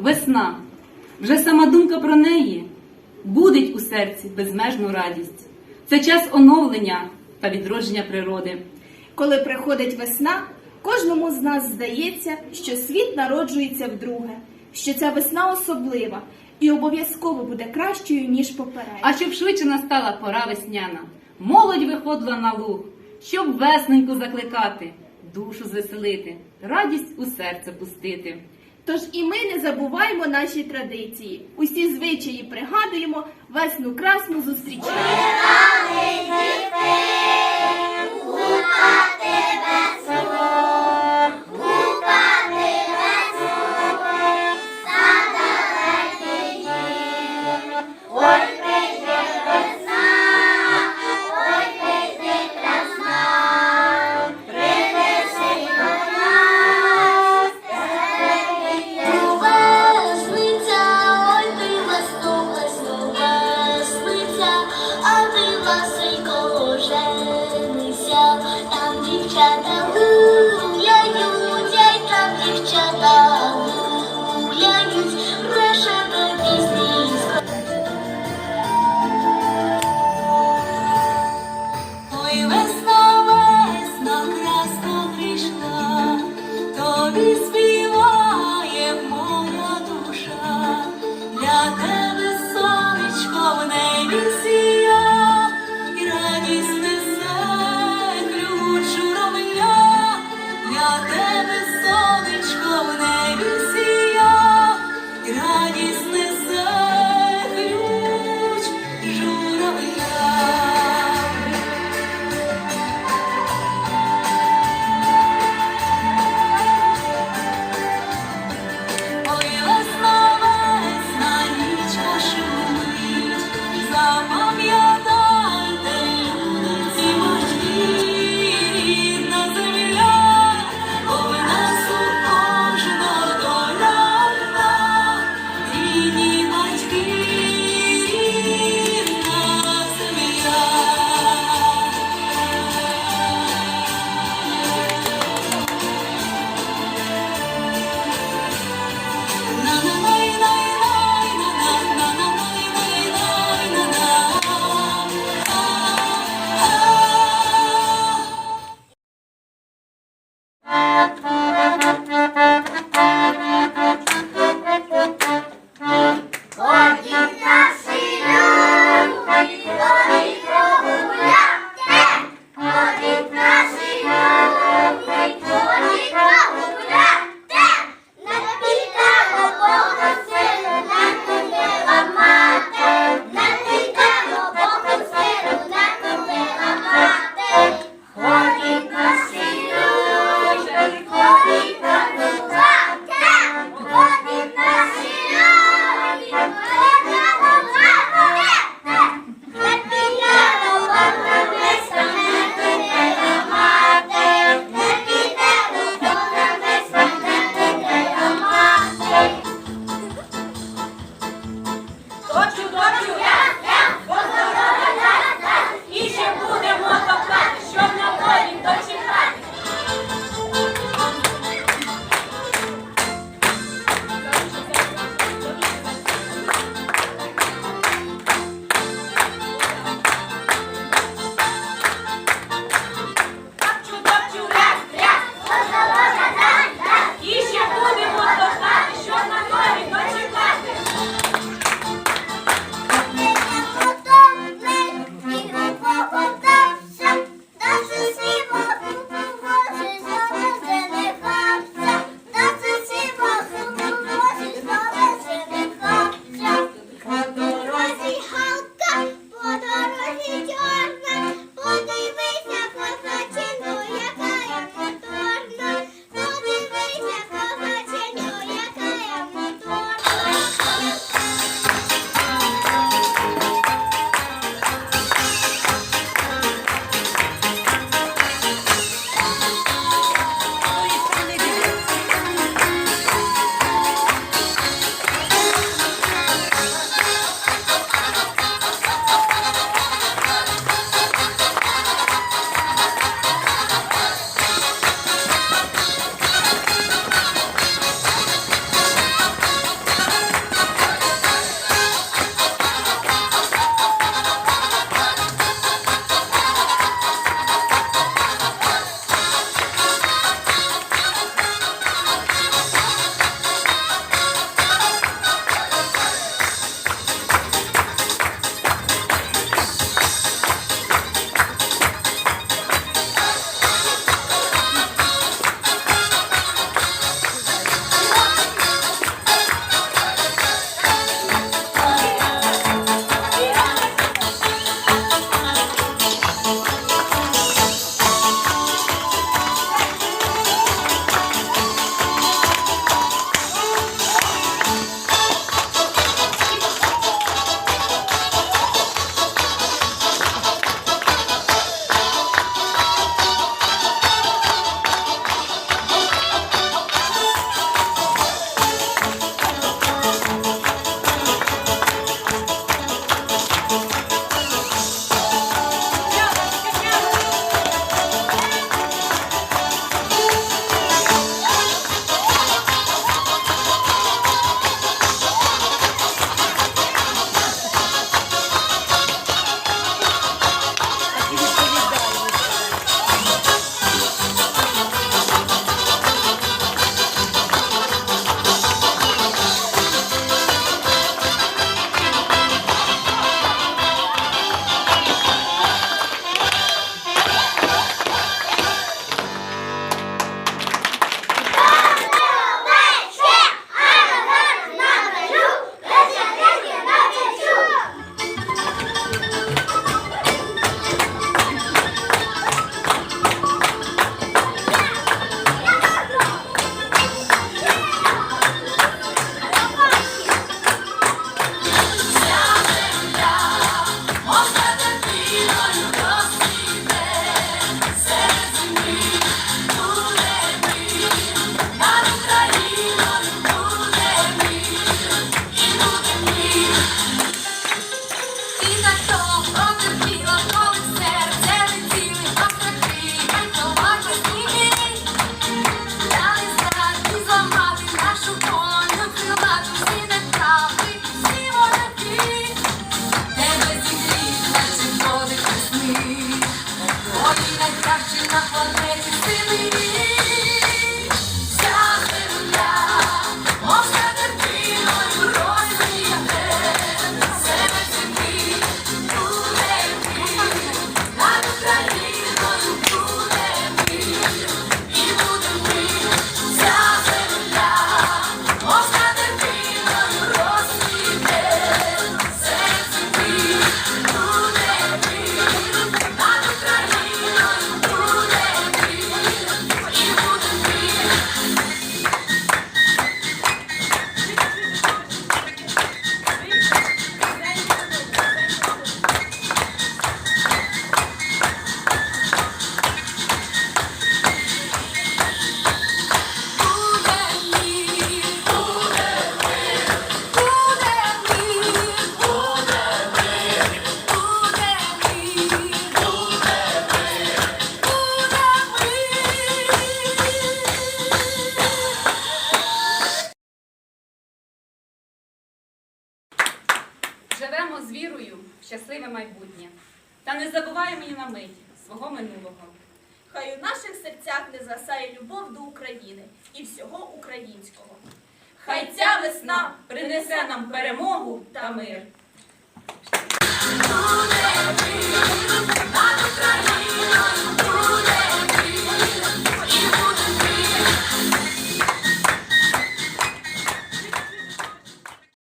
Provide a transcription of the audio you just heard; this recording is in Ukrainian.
Весна. Вже сама думка про неї будить у серці безмежну радість. Це час оновлення та відродження природи. Коли приходить весна, кожному з нас здається, що світ народжується вдруге, що ця весна особлива і обов'язково буде кращою, ніж попередня. А щоб швидше настала пора весняна, молодь виходила на луг, щоб весненьку закликати, душу звеселити, радість у серце пустити. Тож і ми не забуваємо наші традиції. Усі звичаї пригадуємо, весну красну зустрічаємо. August. вірою в щасливе майбутнє. Та не забуваємо ні на мить свого минулого. Хай у наших серцях не засає любов до України і всього українського. Хай ця весна принесе нам перемогу та мир.